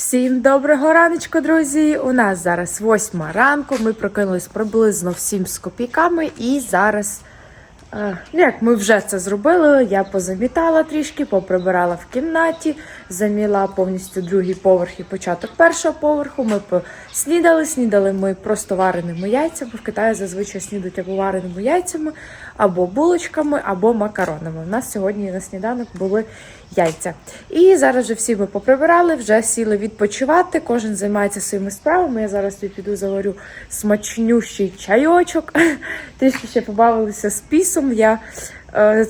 Всім доброго раночку, друзі! У нас зараз восьма ранку. Ми прокинулись приблизно в сім з копійками, і зараз, е, ну як ми вже це зробили, я позамітала трішки, поприбирала в кімнаті, заміла повністю другий поверх і початок першого поверху. Ми поснідали, снідали ми просто вареними яйцями. В Китаї зазвичай снідають або вареними яйцями, або булочками, або макаронами. У нас сьогодні на сніданок були яйця. І зараз вже всі ми поприбирали, вже сіли відпочивати. Кожен займається своїми справами. Я зараз тобі піду заварю смачнющий чайочок. Трішки ще побавилися з пісом. Я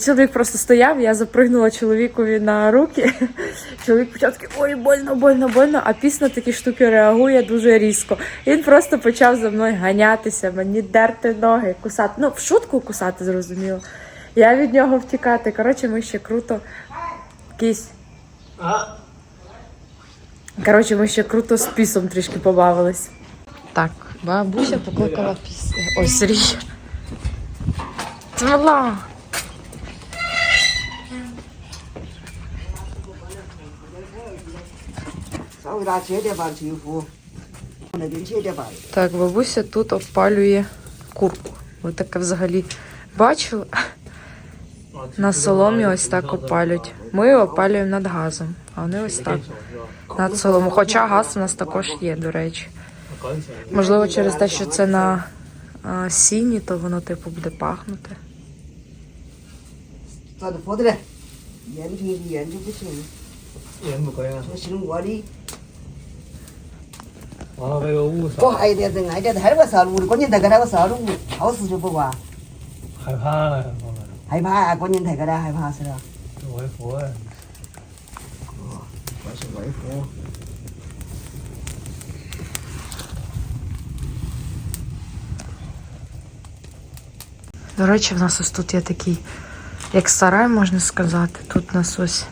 чоловік просто стояв, я запригнула чоловікові на руки. Чоловік почав такий, ой, больно, больно, больно. А піс на такі штуки реагує дуже різко. Він просто почав за мною ганятися, мені дерти ноги, кусати. Ну, в шутку кусати, зрозуміло. Я від нього втікати. Коротше, ми ще круто Кісь. Коротше, ми ще круто з пісом трішки побавились. Так, бабуся покликала піс. Ой, Сергій. Цвела. Так, бабуся тут опалює курку. Ви таке взагалі бачили? На соломі ось так опалюють. Ми опалюємо над газом, а вони ось так над соломою. Хоча газ у нас також є, до речі. Можливо, через те, що це на а, сіні, то воно типу буде пахнути. 咋的活的嘞？盐停盐就不行，盐不可以啊，说行我的，完了那个雾我啥，还有点人爱点还有个啥路的，关键在个那个啥路，好事就不管，害怕了，我们害怕啊，关键在个那害怕是了，外婆哎，我是外婆。 До речі, в нас ось тут є такий, як сарай, можна сказати. Тут у нас ось,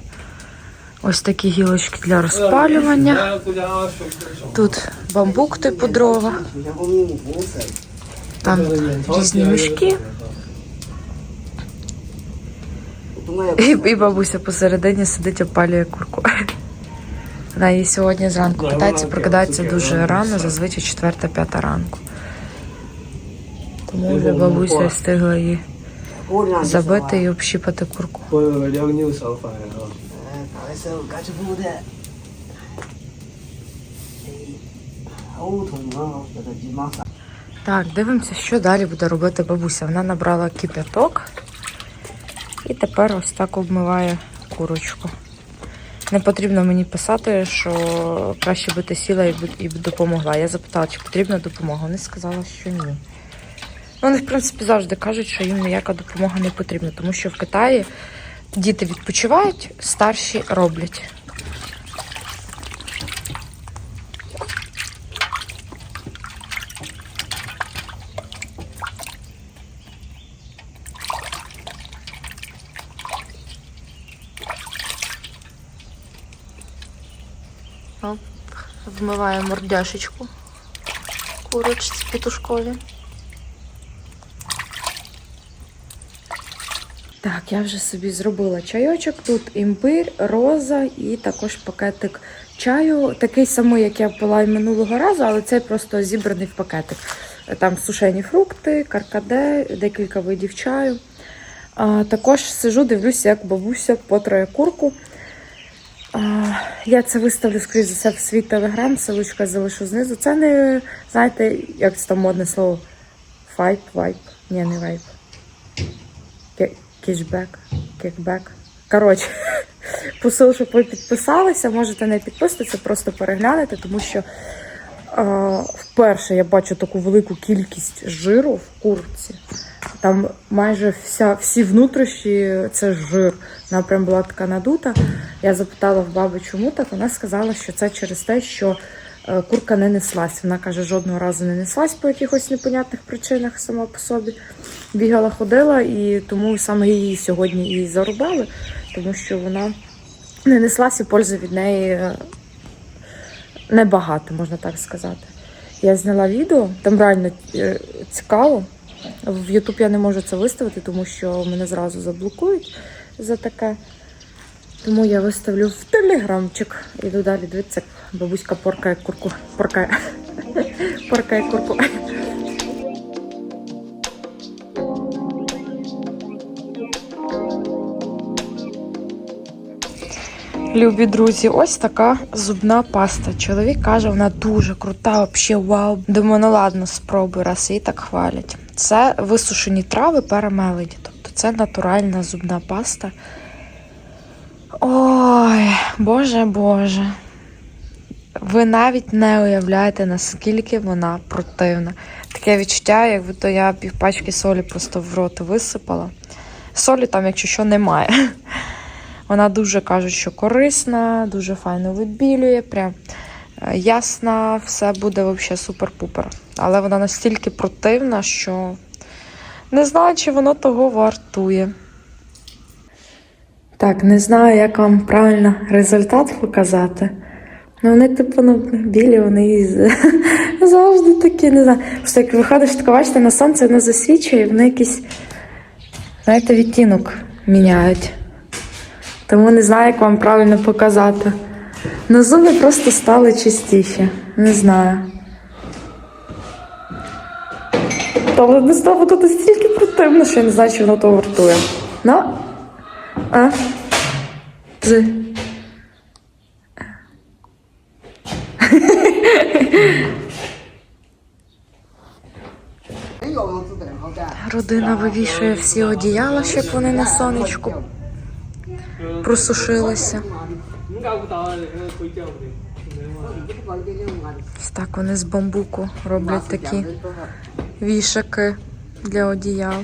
Ось такі гілочки для розпалювання. Тут бамбук типу дрова. Там різні мішки. І, і бабуся посередині сидить, опалює курку. Вона її сьогодні зранку питається, прокидається дуже рано, зазвичай 4-5 ранку. Тому вже бабуся встигла її забити і общіпати курку. 가지 буде. Так, дивимося, що далі буде робити бабуся. Вона набрала кипяток і тепер ось так обмиває курочку. Не потрібно мені писати, що краще би ти сіла і б допомогла. Я запитала, чи потрібна допомога. Вони сказали, що ні. Вони, в принципі, завжди кажуть, що їм ніяка допомога не потрібна, тому що в Китаї діти відпочивають, старші роблять. Оп, вмиває мордяшечку курочці петушкові. Так, я вже собі зробила чайочок. Тут імбир, роза і також пакетик чаю. Такий самий, як я пила й минулого разу, але цей просто зібраний в пакетик. Там сушені фрукти, каркаде, декілька видів чаю. А, також сижу, дивлюся, як бабуся потрає курку. А, я це виставлю, скоріш за все, в свій телеграм, ссылочка залишу знизу. Це не, знаєте, як це там модне слово? Файп, вайп. Ні, не вайп. Ке- Кешбек, кекбек. Коротше, посил, щоб ви підписалися. Можете не підписуватися, просто переглянути, тому що а, вперше я бачу таку велику кількість жиру в курці. Там майже вся, всі внутрішні це жир. Вона прям була така надута. Я запитала в баби, чому так. Вона сказала, що це через те, що е, курка не неслась. Вона каже, жодного разу не неслась по якихось непонятних причинах сама по собі. Бігала, ходила, і тому саме її сьогодні і зарубали, тому що вона не неслась і пользи від неї е, небагато, можна так сказати. Я зняла відео, там реально е, цікаво. В Ютуб я не можу це виставити, тому що мене зразу заблокують за таке. Тому я виставлю в телеграмчик. Іду далі дивитися, бабуська поркає курку. Поркає. Поркає курку. Любі друзі, ось така зубна паста. Чоловік каже, вона дуже крута, взагалі вау. Думаю, ну ладно, спробуй, раз її так хвалять. Це висушені трави перемелені. Тобто це натуральна зубна паста. Ой, боже боже. Ви навіть не уявляєте, наскільки вона противна. Таке відчуття, якби то я півпачки солі просто в рот висипала. Солі там, якщо що, немає. Вона дуже кажуть, що корисна, дуже файно вибілює, прям е, ясна, все буде взагалі супер-пупер. Але вона настільки противна, що не знаю, чи воно того вартує. Так, не знаю, як вам правильно результат показати. Ну, вони, типу, ну, білі, вони завжди такі, не знаю. Просто як виходиш, таке, бачите, на сонце воно засвічує, і вони якийсь, знаєте, відтінок міняють. Тому не знаю, як вам правильно показати. Ну, зуби просто стали чистіші. Не знаю. Але не стало тут настільки противно, що я не знаю, чи воно того вартує. Ну. А? З. Родина вивішує всі одіяла, щоб вони на сонечку просушилися. Ось Так вони з бамбуку роблять такі вішаки для одіял.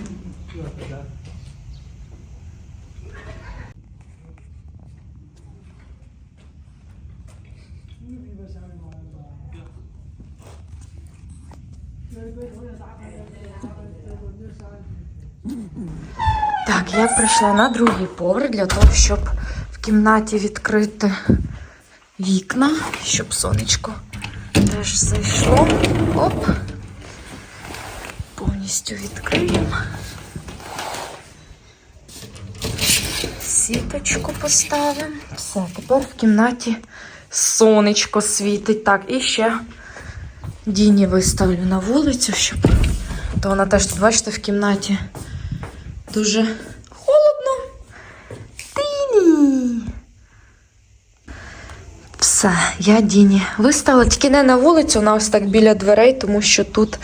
Я прийшла на другий поверх для того, щоб в кімнаті відкрити вікна, щоб сонечко теж зайшло. Оп. Повністю відкриємо. Сіточку поставимо. Все, тепер в кімнаті сонечко світить. Так, і ще Діні виставлю на вулицю, щоб. То вона теж бачите, в кімнаті дуже холодно. Діні. Все, я Діні виставила, тільки не на вулицю, вона ось так біля дверей, тому що тут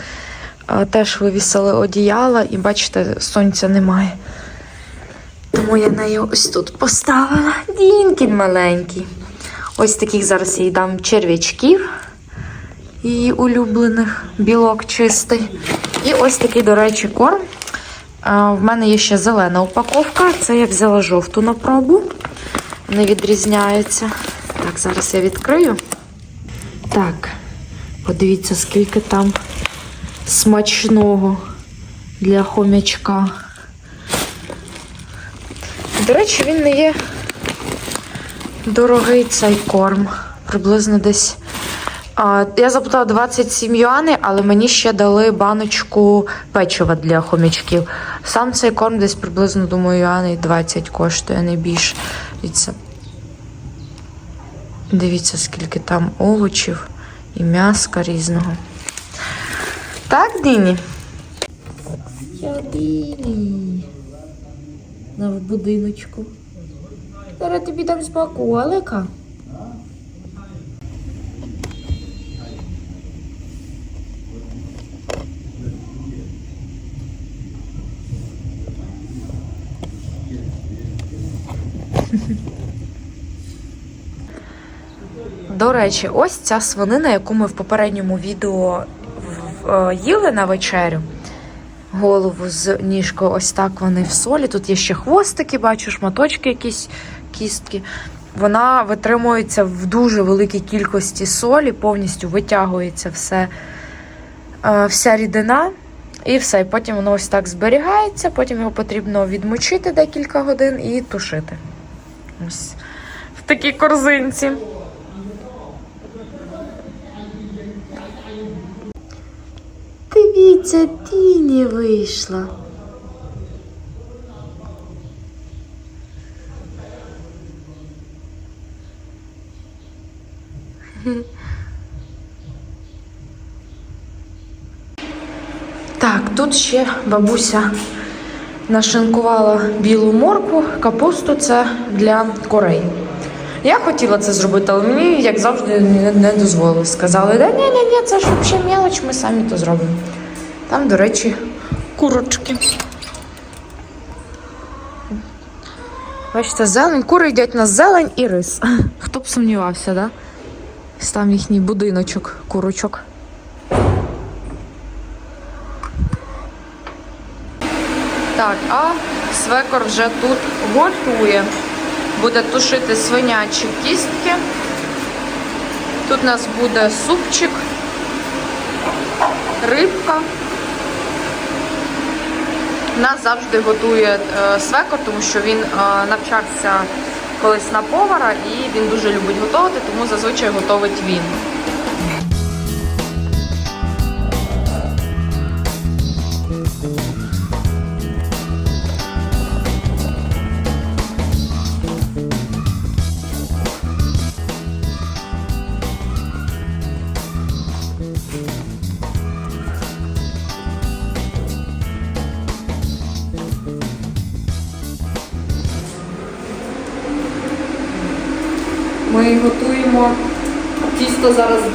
а, теж вивісили одіяла і бачите, сонця немає. Тому я неї ось тут поставила. Дінкін маленький. Ось таких зараз їй дам черв'ячків. Її улюблених, білок чистий. І ось такий, до речі, корм. А, в мене є ще зелена упаковка. Це я взяла жовту на пробу. Вони відрізняються. Так, зараз я відкрию. Так, подивіться, скільки там смачного для хомячка. До речі, він не є дорогий цей корм. Приблизно десь. Я запитала 27 юаней, але мені ще дали баночку печива для хомячків. Сам цей корм десь приблизно, думаю, юаней 20 коштує, не більше. Дивіться. Дивіться, скільки там овочів і м'яска різного. Так, Діні? Я Діні. На будиночку. Зараз тобі дам смаколика. Речі, ось ця свинина, яку ми в попередньому відео е, їли на вечерю. Голову з ніжкою, ось так вони в солі. Тут є ще хвостики, бачу, шматочки, якісь кістки. Вона витримується в дуже великій кількості солі, повністю витягується все, е, вся рідина. І все. І потім воно ось так зберігається, потім його потрібно відмочити декілька годин і тушити. Ось в такій корзинці. Це тіні вийшла. Так, тут ще бабуся нашинкувала білу морку, капусту це для корей. Я хотіла це зробити, але мені, як завжди, не дозволили. Сказали, да ні ні ні це ж взагалі мелоч, ми самі то зробимо. Там, до речі, курочки. Бачите, зелень, кури йдять на зелень і рис. Хто б сумнівався, да? Там їхній будиночок курочок. Так, а свекор вже тут готує. Буде тушити свинячі кістки. Тут у нас буде супчик, рибка. Нас завжди готує е, свекор, тому що він е, навчався колись на повара і він дуже любить готувати, тому зазвичай готовить він.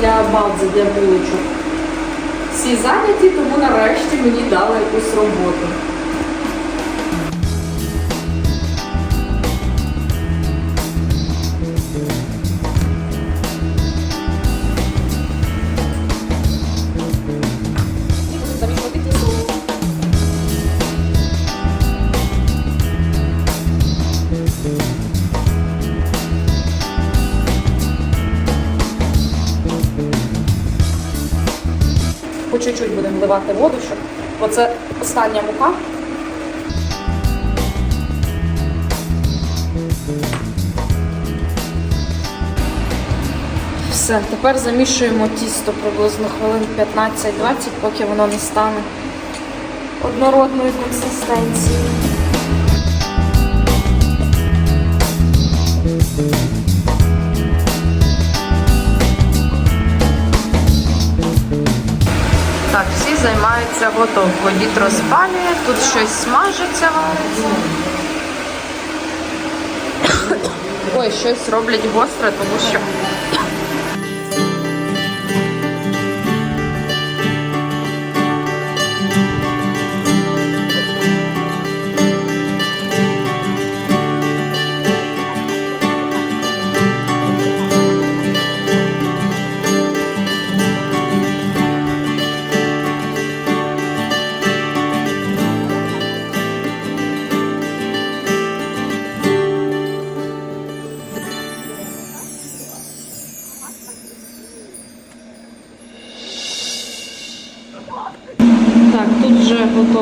Для бабзи, для булочок. Всі зайняті, тому нарешті мені дали якусь роботу. Вливати воду, щоб оце остання мука. Все, тепер замішуємо тісто приблизно хвилин 15-20, поки воно не стане однородної консистенції. Всі займаються готовкою. Дід розпалює, тут щось смажиться. Ой, щось роблять гостре, тому що.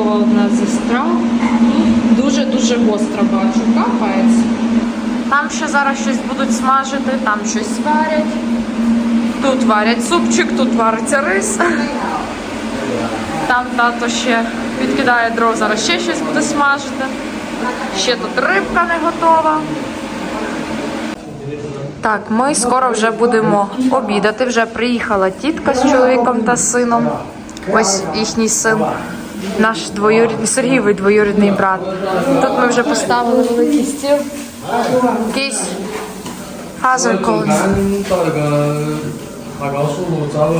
Готова одна зі. Дуже-дуже гостра бачу, капець. Там ще зараз щось будуть смажити, там щось варять. Тут варять супчик, тут вариться рис. Там тато ще підкидає дров, зараз ще щось буде смажити. Ще тут рибка не готова. Так, ми скоро вже будемо обідати. Вже приїхала тітка з чоловіком та сином. Ось їхній син, наш двоюрідний Сергійовий двоюрідний брат. Тут ми вже поставили великий стіл. Якийсь газер.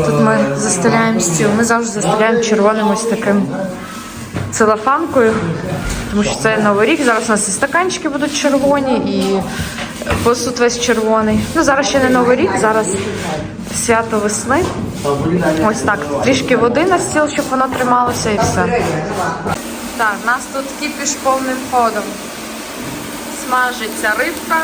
Тут ми застеляємо стіл. Ми завжди застеляємо червоним ось таким целофанкою, тому що це новий рік. Зараз у нас і стаканчики будуть червоні і посуд весь червоний. Ну зараз ще не новий рік, зараз свято весни. Ось так, трішки води на стіл, щоб воно трималося і все. Так, нас тут кіпіш повним ходом. Смажиться рибка.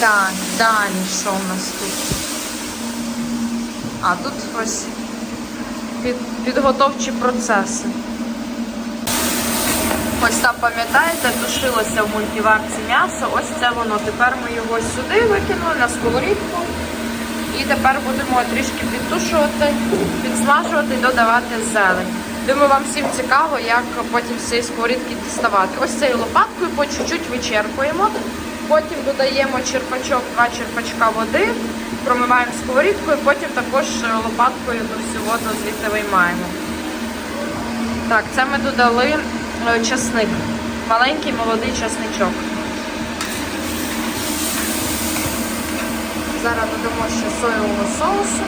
Так, далі що у нас тут? А, тут ось під, підготовчі процеси. Ось там, пам'ятаєте, тушилося в мультиварці м'ясо. Ось це воно. Тепер ми його сюди викинули на сковорідку. І тепер будемо трішки підтушувати, підсмажувати і додавати зелень. Думаю, вам всім цікаво, як потім з цієї сковорідки діставати. Ось цією лопаткою по чуть-чуть вичерпуємо. Потім додаємо черпачок, два черпачка води, промиваємо сковорідкою, потім також лопаткою ту всю воду звідти виймаємо. Так, це ми додали часник. Маленький молодий часничок. Зараз додамо ще соєвого соусу.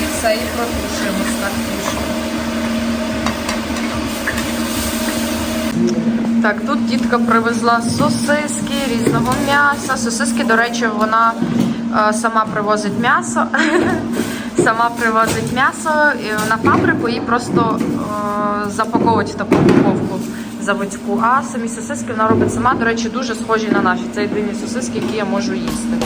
І все, і протушуємо так. Так, тут тітка привезла сосиски різного м'яса. Сосиски, до речі, вона е, сама привозить м'ясо. сама привозить м'ясо на фабрику і просто е, запаковують в таку упаковку заводську. А самі сосиски вона робить сама. До речі, дуже схожі на наші. Це єдині сосиски, які я можу їсти.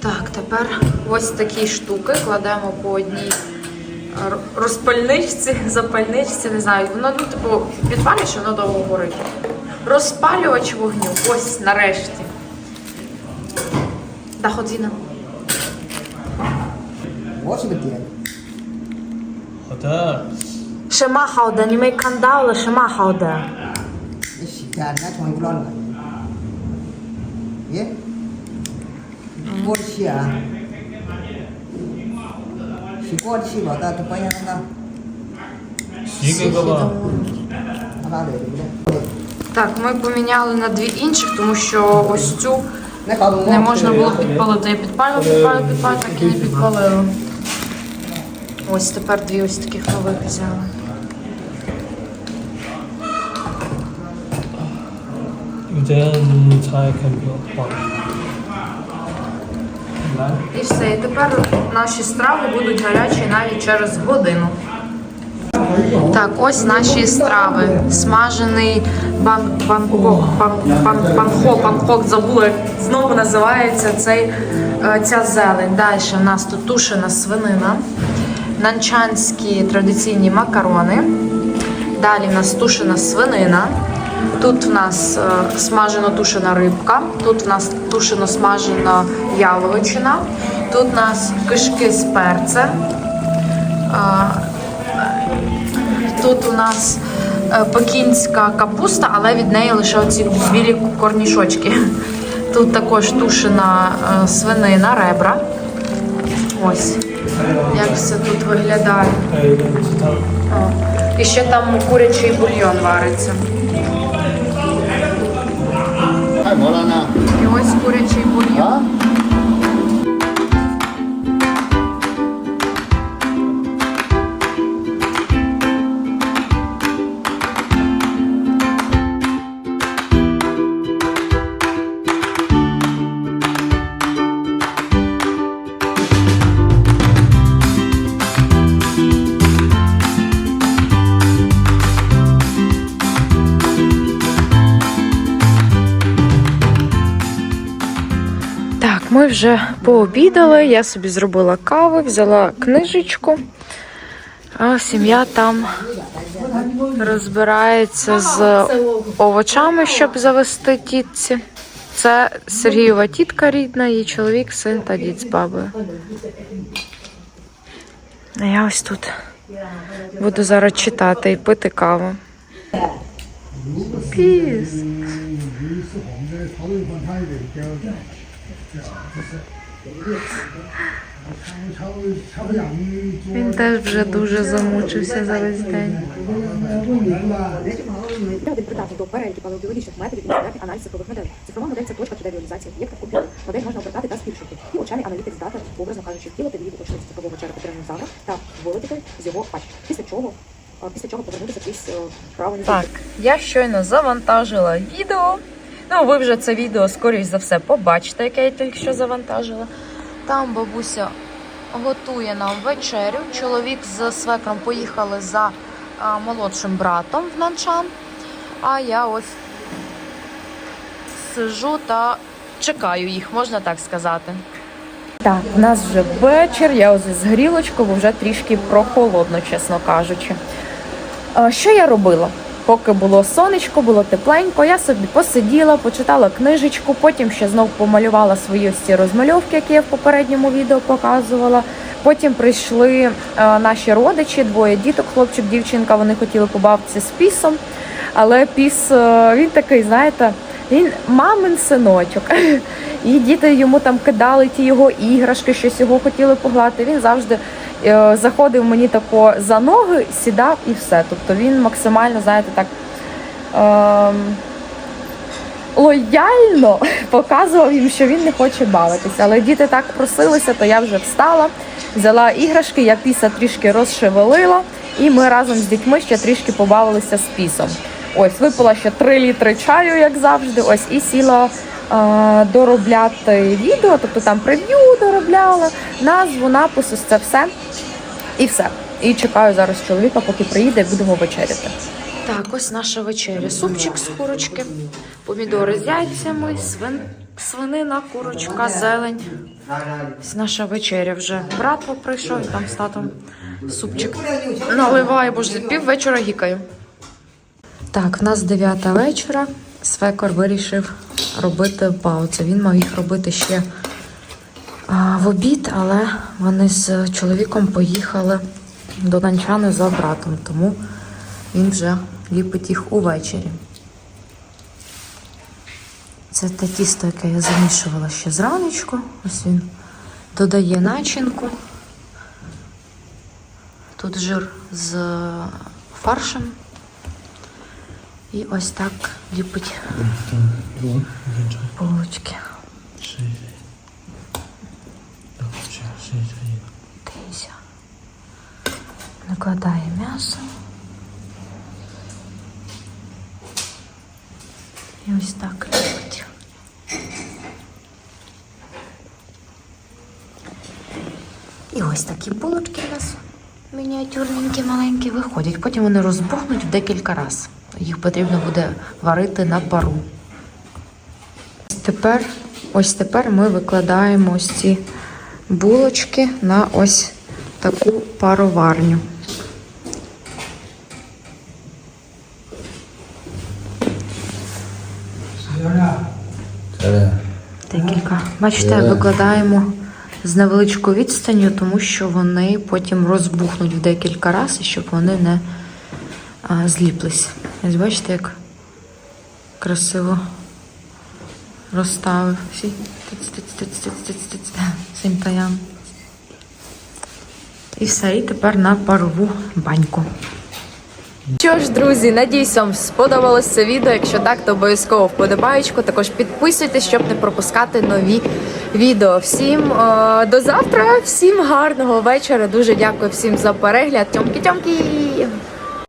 Так, тепер ось такі штуки кладемо по одній розпальничці, запальничці, не знаю. Воно, ну, типу, підпалюєш, воно довго горить. Розпалювач вогню. Ось нарешті. Да, ходіна. 好的，Шема хауде, не мей кандаула, шема хауде. Ich kann nicht von 휘꼬치 와다 두바야나 Сігала. Ради, Так, ми поміняли на дві інших, тому що ось цю не можна було підпалити. Я підпалила, підпалила, підпалила, так і не підпалила. Ось тепер дві ось таких нових взяли. Де цей комп'ютер? так? І все. І тепер наші страви будуть гарячі навіть через годину. Так, ось наші страви. Смажений бам, бамбок, бам, бам, бамхок, бамхок, забула, знову називається цей, е, ця зелень. Далі в нас тут тушена свинина, нанчанські традиційні макарони. Далі в нас тушена свинина. Тут в нас е, смажено тушена рибка, тут в нас тушено смажена яловичина, тут у нас кишки з перцем, е, тут у нас е, пекінська капуста, але від неї лише оці білі корнішочки. Тут також тушена свинина, ребра. Ось, як все тут виглядає. І ще там курячий бульйон вариться. Molana. E o scure și buniu. Da? Вже пообідали. Я собі зробила каву, взяла книжечку. А сім'я там розбирається з овочами, щоб завести тітці. Це Сергієва тітка рідна, її чоловік, син та дід з бабою. А я ось тут буду зараз читати і пити каву. Піс. Він теж вже дуже замучився за весь день. Для інтерпретації до переліку палеобіологічних методів інститутів аналіз цифрових моделей. Цифрова модель це точка 3D об'єкта в комп'ютері. Модель можна обертати та збільшувати. І очами аналітик здатен, образно кажучи, втілити дві уточниці цифрового черепа тиранозавра та вилетіти з його пачки. Після чого після чого повернутися крізь е, правильний Так, я щойно завантажила відео. Ну, ви вже це відео, скоріш за все, побачите, яке я тільки що завантажила. Там бабуся готує нам вечерю. Чоловік з свекром поїхали за а, молодшим братом в Нанчан. А я ось сижу та чекаю їх, можна так сказати. Так, в нас вже вечір, я ось з грілочкою, бо вже трішки прохолодно, чесно кажучи. Що я робила? Поки було сонечко, було тепленько, я собі посиділа, почитала книжечку, потім ще знов помалювала свої ось ці розмальовки, які я в попередньому відео показувала. Потім прийшли е, наші родичі, двоє діток, хлопчик, дівчинка. Вони хотіли побавитися з пісом. Але піс е, він такий, знаєте, він мамин синочок. І діти йому там кидали ті його іграшки, щось його хотіли погладити. Він завжди заходив мені тако за ноги, сідав і все. Тобто він максимально, знаєте, так. Ем, лояльно показував їм, що він не хоче бавитися. Але діти так просилися, то я вже встала, взяла іграшки, я піса трішки розшевелила, і ми разом з дітьми ще трішки побавилися з пісом. Ось випила ще 3 літри чаю, як завжди. Ось і сіла е, доробляти відео, тобто там прев'ю доробляла, назву, напис, це все. І все. І чекаю зараз чоловіка, поки приїде, будемо вечеряти. Так, ось наша вечеря. Супчик з курочки, помідори з яйцями, свин... свинина, курочка, зелень. Ось наша вечеря вже. Брат прийшов і там з татом супчик наливає, бо ж пів гікаю. Так, в нас 9 вечора. Свекор вирішив робити паузу. Він мав їх робити ще в обід, але вони з чоловіком поїхали до Нанчани за братом, тому він вже ліпить їх увечері. Це те тісто, яке я замішувала ще зраночку. Ось він додає начинку. Тут жир з фаршем. І ось так ліпить булочки. Дивіться. Накладає м'ясо. І ось так ліпить. І ось такі булочки у нас мініатюрненькі, маленькі виходять. Потім вони розбухнуть в декілька разів. Їх потрібно буде варити на пару. Ось Тепер, ось тепер ми викладаємо ось ці булочки на ось таку пароварню. Декілька. Бачите, викладаємо з невеличкою відстанню, тому що вони потім розбухнуть в декілька разів, щоб вони не зліплись. Ось бачите, як красиво розставив. Всі тиць-тиць-тиць-тиць-тиць-тиць. Симтаян. І все, і тепер на парову баньку. Що ж, друзі, надіюсь, вам сподобалось це відео. Якщо так, то обов'язково вподобаєчку. Також підписуйтесь, щоб не пропускати нові відео. Всім е, до завтра, всім гарного вечора. Дуже дякую всім за перегляд. Тьомки-тьомки!